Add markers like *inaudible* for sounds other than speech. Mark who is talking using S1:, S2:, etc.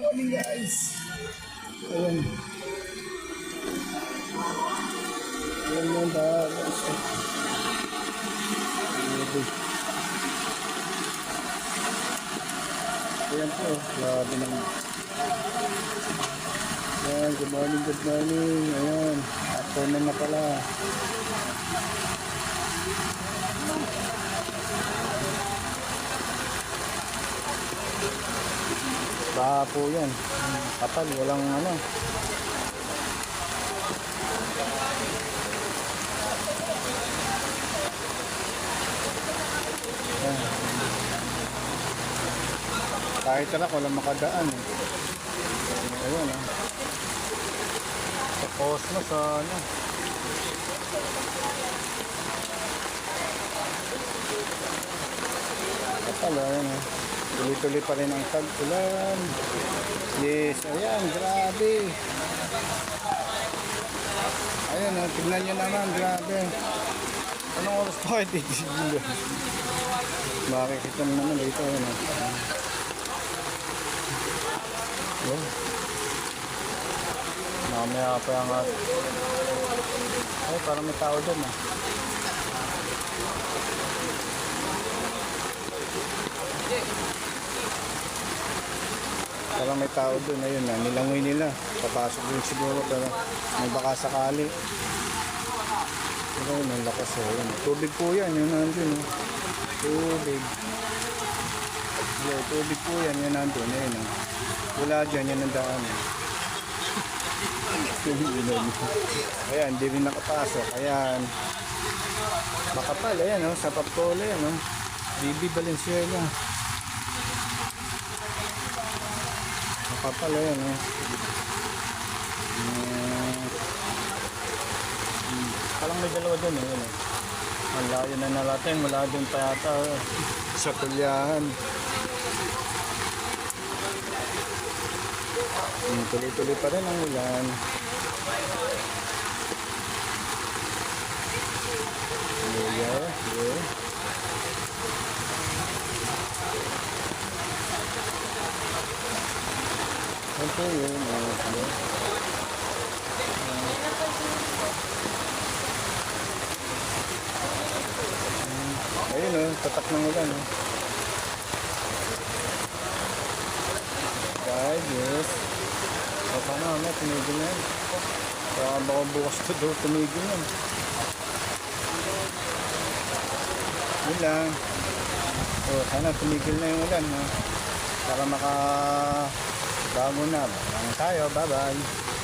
S1: morning guys. Ayan. Ayan mo ba guys. Grabe. Ayan po, grabe naman. Ayan, good morning, good morning. Ayan, afternoon na pala. Baha po yan. Kapal, walang ano. Yan. Kahit talak, walang makadaan. eh. Ayun ah. Sa Cosmos, ah, ano. Kapal, ayun ah. Tuloy-tuloy pa rin ang tag-ulan. Yes, ayan, grabe. Ayan, oh, tignan nyo naman, grabe. Anong oras pa kayo titigil? Makikita mo naman dito, ayan. Oh. Oh. Mamaya pa yung. Ay, parang may tao doon ah. Parang may tao doon, ayun na, nilangoy nila. Papasok din siguro, pero may baka sakali. Pero yun, ang lakas oh. Yun. Tubig po yan, yun nandun. Oh. Tubig. Yeah, tubig po yan, yun nandun. Ayun oh. Wala dyan, yan ang daan. Oh. *laughs* Ayan, di rin nakapasok. Ayan. Makapal, ayan oh, sa Papole, ayan oh. Bibi Valenzuela. Makapal, ayan oh. Mm. Mm. Parang may dalawa doon eh. Yun, eh. Na na natin. Wala doon pa yata eh. sa tulyahan. Mm, tuloy-tuloy pa rin ang ulan. Yeah, yeah. Ito yun. Oh, yeah. Ayun oh, tatak ng ulan oh. Guys, yes. O paano mamaya, tumigil na yan. Baka baka bukas to daw tumigil yan. Yun lang. O, sana tumigil na yung ulan. No? Para maka bago na. Bago tayo. Bye-bye.